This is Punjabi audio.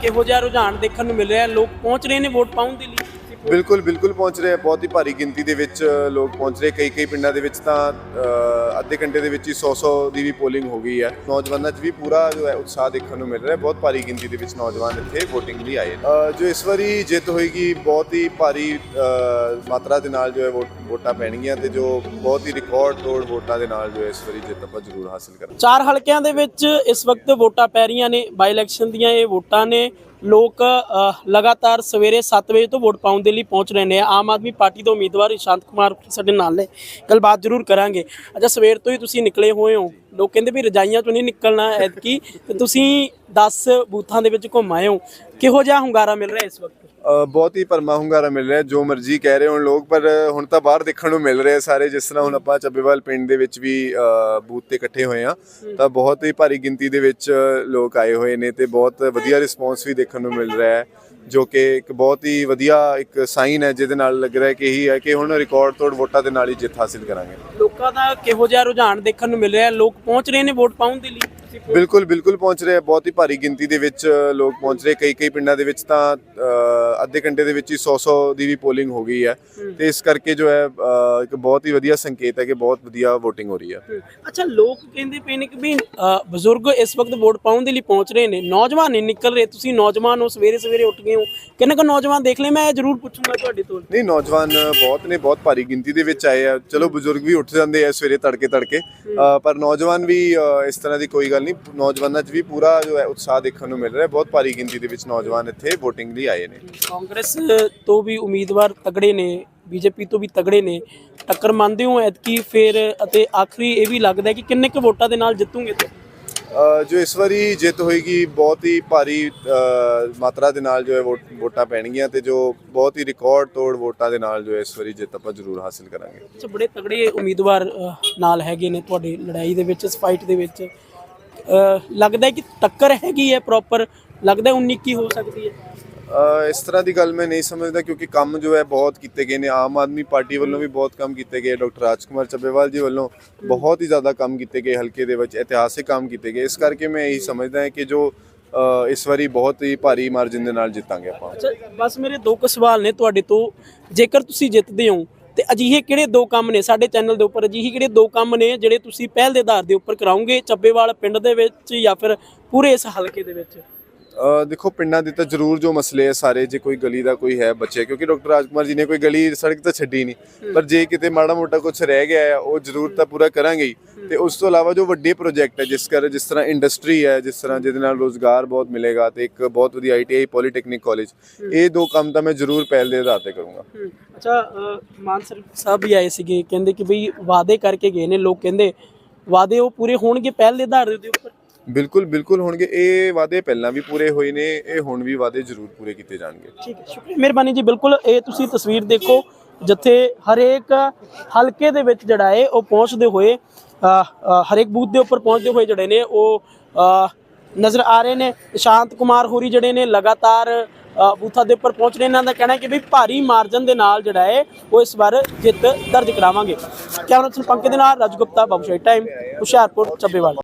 ਕਿਹੋ ਜਿਹਾ ਰੁਝਾਨ ਦੇਖਣ ਨੂੰ ਮਿਲ ਰਿਹਾ ਲੋਕ ਪਹੁੰਚ ਰਹੇ ਨੇ ਵੋਟ ਪਾਉਣ ਦੇ ਲਈ। ਬਿਲਕੁਲ ਬਿਲਕੁਲ ਪਹੁੰਚ ਰਹੇ ਆ। ਬਹੁਤ ਹੀ ਭਾਰੀ ਗਿਣਤੀ ਦੇ ਵਿੱਚ ਲੋਕ ਪਹੁੰਚ ਰਹੇ। ਕਈ ਕਈ ਪਿੰਡਾਂ ਦੇ ਵਿੱਚ ਤਾਂ ਅੱਧੇ ਘੰਟੇ ਦੇ ਵਿੱਚ ਹੀ 100-100 ਦੀ ਵੀ ਪੋਲਿੰਗ ਹੋ ਗਈ ਹੈ। ਨੌਜਵਾਨਾਂ 'ਚ ਵੀ ਪੂਰਾ ਜੋ ਹੈ, ਉਤਸ਼ਾਹ ਦੇਖਣ ਨੂੰ ਮਿਲ ਰਿਹਾ। ਬਹੁਤ ਭਾਰੀ ਗਿਣਤੀ ਦੇ ਵਿੱਚ ਨੌਜਵਾਨ ਇੱਥੇ VOTING ਲਈ ਆਏ ਜੋ ਇਸ ਵਾਰੀ ਜਿੱਤ ਹੋਏਗੀ, ਬਹੁਤ ਹੀ ਭਾਰੀ ਮਾਤਰਾ ਦੇ ਨਾਲ ਜੋ ਹੈ ਵੋਟਾਂ ਪੈਣਗੀਆਂ ਤੇ ਜੋ ਬਹੁਤ ਹੀ ਰਿਕਾਰਡ ਤੋੜ ਵੋਟਾਂ ਦੇ ਨਾਲ ਜੋ ਹੈ ਇਸ ਵਾਰੀ ਜਿੱਤ ਆਪਾਂ ਜ਼ਰੂਰ ਹਾਸਲ ਕਰਾਂਗੇ। ਚਾਰ ਹਲਕਿਆਂ ਦੇ ਵਿੱਚ ਇਸ ਵਕਤ ਵੋਟਾਂ ਪੈ ਰਹੀਆਂ ਨੇ। ਬਾਈ ਇਲੈਕਸ਼ਨ ਦੀਆਂ ਇਹ ਵੋਟਾਂ ਨੇ। ਲੋਕ ਲਗਾਤਾਰ ਸਵੇਰੇ 7 ਵਜੇ ਤੋਂ ਵੋਟ ਪਾਉਣ ਦੇ ਲਈ ਪਹੁੰਚ ਰਹੇ ਨੇ। ਆਮ ਆਦਮੀ ਪਾਰਟੀ ਦੇ ਉਮੀਦਵਾਰ ਇਸ਼ਾਂਤ ਕੁਮਾਰ ਸਾਡੇ ਨਾਲ ਨੇ। ਗੱਲਬਾਤ ਜ਼ਰੂਰ ਕਰਾਂਗੇ। ਅੱਛਾ, ਸਵੇਰ ਤੋਂ ਹੀ ਤੁਸੀਂ ਨਿਕਲੇ ਹੋਏ ਹੋ। ਲੋਕ ਕਹਿੰਦੇ ਵੀ ਰਜਾਈਆਂ ਤੋਂ ਨਹੀਂ ਨਿਕਲਣਾ ਐਤਕੀ। ਤੇ ਤੁਸੀਂ 10 ਬੂਥਾਂ ਦੇ ਵਿੱਚ ਘੁੰਮ ਆਏ ਹੋ। ਕਿਹੋ ਜਿਹਾ ਹੁੰਗਾਰਾ ਮਿਲ ਰਿਹਾ ਇਸ ਵਕਤ? ਬਹੁਤ ਹੀ ਪਰਮਾ ਹੁੰਗਾਰਾ ਮਿਲ ਰਿਹਾ ਜੋ ਮਰਜ਼ੀ ਕਹਿ ਰਹੇ ਹੋਣ ਲੋਕ ਪਰ ਹੁਣ ਤਾਂ ਬਾਹਰ ਦੇਖਣ ਨੂੰ ਮਿਲ ਰਹੇ ਸਾਰੇ ਜਿਸ ਤਰ੍ਹਾਂ ਹੁਣ ਆਪਾਂ ਚੱਬੇਵਾਲ ਪਿੰਡ ਦੇ ਵਿੱਚ ਵੀ ਬੂਥ ਤੇ ਇਕੱਠੇ ਹੋਏ ਆ ਤਾਂ ਬਹੁਤ ਹੀ ਭਾਰੀ ਗਿਣਤੀ ਦੇ ਵਿੱਚ ਲੋਕ ਆਏ ਹੋਏ ਨੇ ਤੇ ਬਹੁਤ ਵਧੀਆ ਰਿਸਪੌਂਸ ਵੀ ਦੇਖਣ ਨੂੰ ਮਿਲ ਰਿਹਾ ਹੈ ਜੋ ਕਿ ਇੱਕ ਬਹੁਤ ਹੀ ਵਧੀਆ ਇੱਕ ਸਾਈਨ ਹੈ ਜਿਹਦੇ ਨਾਲ ਲੱਗ ਰਿਹਾ ਹੈ ਕਿ ਇਹੀ ਹੈ ਕਿ ਹੁਣ ਰਿਕਾਰਡ ਤੋੜ ਵੋਟਾਂ ਦੇ ਨਾਲ ਹੀ ਜਿੱਤ ਹਾਸਿਲ ਕਰਾਂਗੇ। ਲੋਕਾਂ ਦਾ ਕਿਹੋ ਜਿਹਾ ਰੁਝਾਨ ਦੇਖਣ ਨੂੰ ਮਿਲ ਰਿਹਾ ਲੋਕ ਪਹੁੰਚ ਰਹੇ ਨੇ ਵੋਟ ਪਾਉਣ ਦੇ ਲਈ। ਬਿਲਕੁਲ ਬਿਲਕੁਲ ਪਹੁੰਚ ਰਹੇ ਆ। ਬਹੁਤ ਹੀ ਭਾਰੀ ਗਿਣਤੀ ਦੇ ਵਿੱਚ ਲੋਕ ਪਹੁੰਚ ਰਹੇ। ਕਈ ਕਈ ਪਿੰਡਾਂ ਦੇ ਵਿੱਚ ਤਾਂ ਅੱਧੇ ਘੰਟੇ ਦੇ ਵਿੱਚ ਹੀ 100-100 ਦੀ ਵੀ ਪੋਲਿੰਗ ਹੋ ਗਈ ਹੈ। ਤੇ ਇਸ ਕਰਕੇ ਜੋ ਹੈ ਇੱਕ ਬਹੁਤ ਹੀ ਵਧੀਆ ਸੰਕੇਤ ਹੈ ਕਿ ਬਹੁਤ ਵਧੀਆ VOTING ਹੋ ਰਹੀ ਹੈ। ਅੱਛਾ ਲੋਕ ਕਹਿੰਦੇ ਪਏ ਨੇ ਕਿ ਵੀ ਬਜ਼ੁਰਗ ਇਸ ਵਕਤ ਵੋਟ ਪਾਉਣ ਦੇ ਲਈ ਪਹੁੰਚ ਰਹੇ ਨੇ। ਨੌਜਵਾਨ ਨਹੀਂ ਨਿਕਲ ਰਹੇ। ਤੁਸੀਂ ਨੌਜਵਾਨ ਹੋ ਸਵੇਰੇ ਸਵੇਰੇ ਉੱਠ ਗਏ ਹੋ। ਕਿੰਨੇ ਕੁ ਨੌਜਵਾਨ ਦੇਖ ਲਏ? ਮੈਂ ਜ਼ਰੂਰ ਪੁੱਛੂੰਗਾ ਤੁਹਾਡੇ ਤੋਂ। ਨਹੀਂ ਨੌਜਵਾਨ ਬਹੁਤ ਨੇ ਬਹੁਤ ਭਾਰੀ ਗਿਣਤੀ ਦੇ ਵਿੱਚ ਆਏ ਆ। ਚਲੋ ਬਜ਼ੁਰਗ ਵੀ ਉੱਠ ਜਾਂਦੇ ਆ ਸਵੇਰੇ ਤੜਕੇ ਤੜਕੇ ਪਰ ਨੌਜਵਾਨ ਵੀ ਇਸ ਤਰ੍ਹਾਂ ਦੀ ਕੋਈ ਗੱਲ ਨਹੀਂ ਨੌਜਵਾਨਾਂ 'ਚ ਵੀ ਪੂਰਾ ਜੋ ਹੈ ਉਤਸ਼ਾਹ ਦੇਖਣ ਨੂੰ ਮਿਲ ਰਿਹਾ ਹੈ। ਬਹੁਤ ਭਾਰੀ ਗਿਣਤੀ ਦੇ ਵਿੱਚ ਨੌਜਵਾਨ ਇੱਥੇ VOTING ਲਈ ਆਏ ਨੇ। ਕਾਂਗਰਸ ਤੋਂ ਵੀ ਉਮੀਦਵਾਰ ਤਗੜੇ ਨੇ ਬੀਜੇਪੀ ਤੋਂ ਵੀ ਤਗੜੇ ਨੇ। ਟੱਕਰ ਮੰਨਦੇ ਹੋ ਐਤਕੀ ਫਿਰ ਅਤੇ ਆਖਰੀ ਇਹ ਵੀ ਲੱਗਦਾ ਕਿ ਕਿੰਨੇ ਕੁ ਵੋਟਾਂ ਦੇ ਨਾਲ ਜਿੱਤੂਗੇ ਤੁਸੀਂ? ਜੋ ਇਸ ਵਾਰੀ ਜਿੱਤ ਹੋਏਗੀ ਬਹੁਤ ਹੀ ਭਾਰੀ ਮਾਤਰਾ ਦੇ ਨਾਲ ਜੋ ਹੈ ਵੋਟ- ਪੈਣਗੀਆਂ ਤੇ ਜੋ ਬਹੁਤ ਹੀ ਰਿਕਾਰਡ ਤੋੜ ਵੋਟਾਂ ਦੇ ਨਾਲ ਜੋ ਹੈ ਇਸ ਵਾਰੀ ਜਿੱਤ ਆਪਾਂ ਜ਼ਰੂਰ ਹਾਸਲ ਕਰਾਂਗੇ। ਅੱਛਾ ਬੜੇ ਤਗੜੇ ਉਮੀਦਵਾਰ ਨਾਲ ਹੈਗੇ ਨੇ ਤੁਹਾਡੀ ਲੜਾਈ ਦੇ ਵਿੱਚ ਇਸ ਫਾਈਟ ਦੇ ਵਿੱਚ। ਲੱਗਦਾ ਹੈ ਕਿ ਟੱਕਰ ਹੈਗੀ ਹੈ ਪ੍ਰੋਪਰ ਲੱਗਦਾ ਹੈ 19 ਕੀ ਹੋ ਸਕਦੀ ਹੈ। ਇਸ ਤਰ੍ਹਾਂ ਦੀ ਗੱਲ ਮੈਂ ਨਹੀਂ ਸਮਝਦਾ ਕਿਉਂਕਿ ਕੰਮ ਜੋ ਹੈ ਬਹੁਤ ਕੀਤੇ ਗਏ ਨੇ। ਆਮ ਆਦਮੀ ਪਾਰਟੀ ਵੱਲੋਂ ਵੀ ਬਹੁਤ ਕੰਮ ਕੀਤੇ ਗਏ। ਡਾਕਟਰ ਰਾਜਕੁਮਾਰ ਚੱਬੇਵਾਲ ਜੀ ਵੱਲੋਂ ਬਹੁਤ ਹੀ ਜ਼ਿਆਦਾ ਕੰਮ ਕੀਤੇ ਗਏ ਹਲਕੇ ਦੇ ਵਿੱਚ ਇਤਿਹਾਸਿਕ ਕੰਮ ਕੀਤੇ ਗਏ। ਇਸ ਕਰਕੇ ਮੈਂ ਇਹੀ ਸਮਝਦਾ ਹਾਂ ਕਿ ਜੋ ਇਸ ਵਾਰੀ ਬਹੁਤ ਹੀ ਭਾਰੀ ਮਾਰਜਨ ਦੇ ਨਾਲ ਜਿੱਤਾਂਗੇ ਆਪਾਂ। ਅੱਛਾ ਬਸ ਮੇਰੇ ਦੋ ਕੁ ਸਵਾਲ ਨੇ ਤੁਹਾਡੇ ਤੋਂ। ਜੇਕਰ ਤੁਸੀਂ ਜਿੱਤਦੇ ਹੋ ਤੇ ਅਜਿਹੇ ਕਿਹੜੇ ਦੋ ਕੰਮ ਨੇ ਸਾਡੇ ਚੈਨਲ ਦੇ ਉੱਪਰ? ਅਜਿਹੇ ਕਿਹੜੇ ਦੋ ਕੰਮ ਨੇ ਜਿਹੜੇ ਤੁਸੀਂ ਪਹਿਲ ਦੇ ਆਧਾਰ ਦੇ ਉੱਪਰ ਕਰਾਉਂਗੇ, ਚੱਬੇਵਾਲ ਪਿੰਡ ਦੇ ਵਿੱਚ ਜਾਂ ਫਿਰ ਪੂਰੇ ਇਸ ਹਲਕੇ ਦੇ ਵਿੱਚ? ਦੇਖੋ ਪਿੰਡਾਂ ਦੇ ਤਾਂ ਜ਼ਰੂਰ ਜੋ ਮਸਲੇ ਹੈ ਸਾਰੇ ਜੇ ਕੋਈ ਗਲੀ ਦਾ ਕੋਈ ਹੈ ਬੱਚੇ ਕਿਉਂਕਿ ਡਾਕਟਰ ਰਾਜਕੁਮਾਰ ਜੀ ਨੇ ਕੋਈ ਗਲੀ ਸੜਕ ਤਾਂ ਛੱਡੀ ਨਹੀਂ। ਪਰ ਜੇ ਕਿਤੇ ਮਾੜਾ ਮੋਟਾ ਕੁਝ ਰਹਿ ਗਿਆ ਹੈ ਉਹ ਜ਼ਰੂਰ ਤਾਂ ਪੂਰਾ ਕਰਾਂਗੇ ਹੀ। ਤੇ ਉਸ ਤੋਂ ਇਲਾਵਾ ਜੋ ਵੱਡੇ ਪ੍ਰੋਜੈਕਟ ਹੈ ਜਿਸ ਕਰ ਜਿਸ ਤਰ੍ਹਾਂ ਇੰਡਸਟਰੀ ਹੈ ਜਿਸ ਤਰ੍ਹਾਂ ਜਿਹਦੇ ਨਾਲ ਰੋਜ਼ਗਾਰ ਬਹੁਤ ਮਿਲੇਗਾ ਤੇ ਇੱਕ ਬਹੁਤ ਵਧੀਆ ਆਈਟੀਆਈ ਪੋਲੀਟੈਕਨਿਕ ਕਾਲਜ ਇਹ ਦੋ ਕੰਮ ਤਾਂ ਮੈਂ ਜ਼ਰੂਰ ਪਹਿਲ ਦੇ ਆਧਾਰ ਤੇ ਕਰੂੰਗਾ। ਅੱਛਾ ਅ, ਮਾਨ ਸਰ ਸਾਹਿਬ ਵੀ ਆਏ ਸੀਗੇ ਕਹਿੰਦੇ ਕਿ ਬਈ ਵਾਅਦੇ ਕਰਕੇ ਗਏ ਨੇ ਲੋਕ ਕਹਿੰਦੇ ਵਾਅਦੇ ਉਹ ਪੂਰੇ ਹੋਣਗੇ ਪਹਿਲ ਦੇ ਆਧਾਰ ਦੇ ਉੱਪਰ। ਬਿਲਕੁਲ ਬਿਲਕੁਲ ਹੋਣਗੇ। ਇਹ ਵਾਅਦੇ ਪਹਿਲਾਂ ਵੀ ਪੂਰੇ ਹੋਏ ਨੇ, ਇਹ ਹੁਣ ਵੀ ਵਾਅਦੇ ਜ਼ਰੂਰ ਪੂਰੇ ਕੀਤੇ ਜਾਣਗੇ। ਠੀਕ ਹੈ, ਸ਼ੁਕਰੀਆ। ਮਿਹਰਬਾਨੀ ਜੀ, ਬਿਲਕੁਲ, ਇਹ ਤੁਸੀਂ ਤਸਵੀਰ ਦੇਖੋ, ਜਿੱਥੇ ਹਰੇਕ ਹਲਕੇ ਦੇ ਵਿੱਚ ਜਿਹੜਾ ਹੈ, ਉਹ ਪਹੁੰਚਦੇ ਹੋਏ ਹਰੇਕ ਬੂਥ ਦੇ ਉੱਪਰ ਪਹੁੰਚਦੇ ਹੋਏ ਜਿਹੜੇ ਨੇ, ਉਹ ਨਜ਼ਰ ਆ ਰਹੇ ਨੇ। ਸ਼ਾਂਤ ਕੁਮਾਰ ਹੋਰੀ ਜਿਹੜੇ ਨੇ, ਲਗਾਤਾਰ ਬੂਥਾਂ ਦੇ ਉੱਪਰ ਪਹੁੰਚ ਰਹੇ ਇਹਨਾਂ ਦਾ ਕਹਿਣਾ ਹੈ ਕਿ ਵੀ ਭਾਰੀ ਮਾਰਜਨ ਦੇ ਨਾਲ ਜਿਹੜਾ ਹੈ, ਉਹ ਇਸ ਵਾਰ ਜਿੱਤ ਦਰਜ ਕਰਾਵਾਂਗੇ। ਕੈਮਰਾ ਪਰਸਨ ਦੇ ਨਾਲ ਰਾਜਗੁਪਤਾ ਬਾਬੂਸ਼ਾਹੀ ਟਾਈਮ, ਹੁਸ਼ਿਆਰਪੁਰ, ਚੱਬੇਵਾਲ।